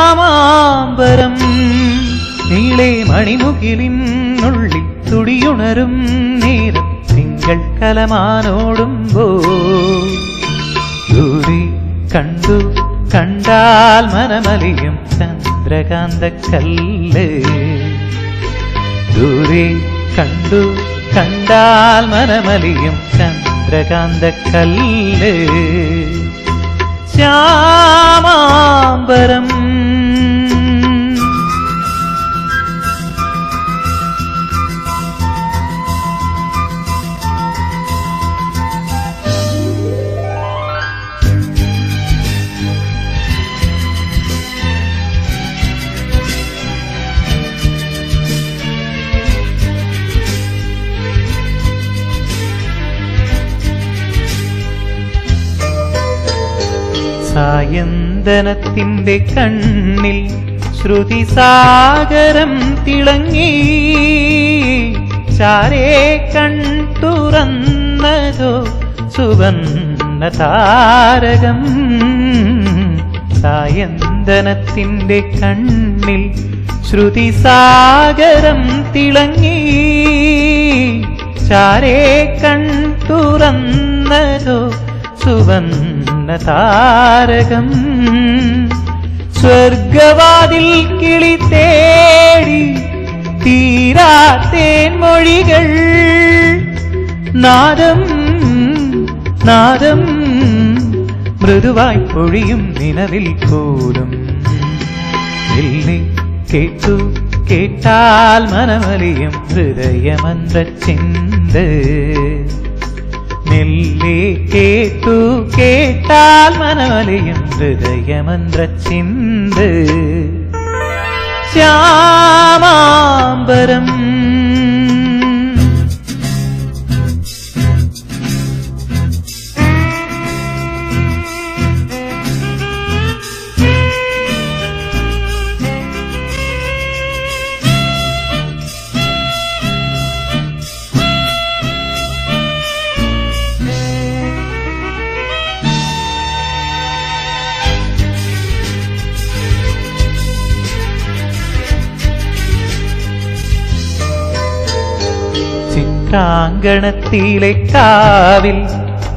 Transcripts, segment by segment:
ശ്യാമാംബരം നീളെ മണിമുകിലിനുള്ളിൽ തുടിയുണരും നേരം തിങ്കൾ കലമാനോടുമ്പോൾ ദൂരെ കണ്ടു കണ്ടാൽ മനമലിയും ചന്ദ്രകാന്തക്കല്ല്. ദൂരെ കണ്ടു കണ്ടാൽ മനമലിയും ചന്ദ്ര കല്ല് ശ്യാമാംബരം സായന്തനത്തിന്റെ കണ്ണിൽ ശ്രുതി സാഗരം തിളങ്ങി. ചാരേ കൺ തുറന്നതോ സുവർണ താരകം സായന്തനത്തിന്റെ കണ്ണിൽ ശ്രുതി സാഗരം തിളങ്ങി. ചാരേ കൺ തുറന്നതോ സുവർണ താരകം സ്വർഗവാതിൽ കിളി തേടി തീരാത്തേൻ മൊഴികൾ നാദം നാദം മൃദുവായി പൊഴിയും നിലവിൽ പോലും ഇല്ലേ കേട്ടു കേട്ടാൽ മനമലിയും ഹൃദയമന്ത്ര ചിന്ത് നെല്ലേ കേട്ടു കേട്ടാൽ മനോലയും ഹൃദയമന്ത്ര ചിന്ത് ശ്യാമാംബരം ചിത്രാങ്കണത്തിലെ കാവിൽ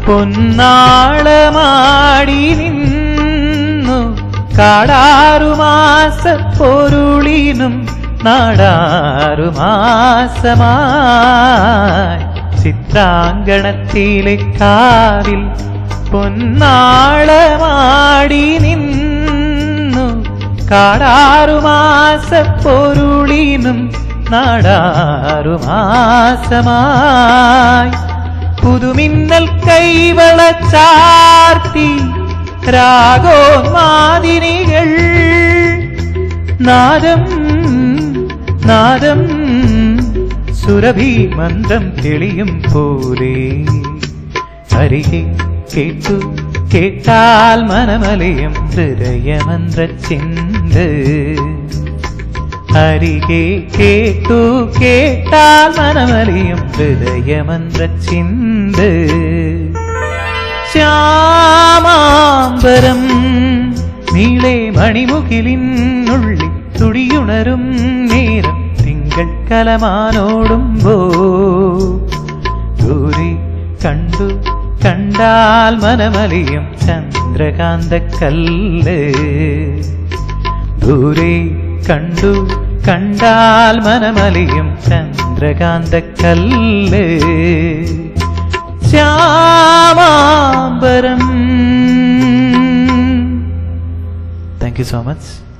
പൊന്നാളമാടി നിന്നു. കാടാറുമാസ പൊരുളിനും നാടാറുമാസമായി ചിത്രാങ്കണത്തിലെ കാവിൽ പൊന്നാളമാടി നിന്നു. കാടാറുമാസ പൊരുളിനും നാടാറുമാസമായി. പുതുമിന്നൽ കൈവള ചാർത്തി മാതിരികൾ നാദം നാദം സുരഭി മന്ത്രം തെളിയും പോലെ. അരികെ കേട്ടു കേട്ടാൽ മനമലയും ഹൃദയമന്ത്ര ചിന്ത് അരികെ കേട്ടു കേട്ടാൽ മനമലിയും ഹൃദയമന്ത്ര ചിന്ത് ശ്യാമാംബരം നീളെ മണിമുകിലിനുള്ളിൽ തുടിയുണരും നേരം തിങ്കൾ കലമാനോടുമ്പോ ദൂരെ കണ്ടു കണ്ടാൽ മനമലിയും ചന്ദ്രകാന്ത കല്ല് ദൂരെ കണ്ടു കണ്ടാൽ മനമലിയും ചന്ദ്രകാന്തക്കല്ല്. Shyamambaram. Thank you so much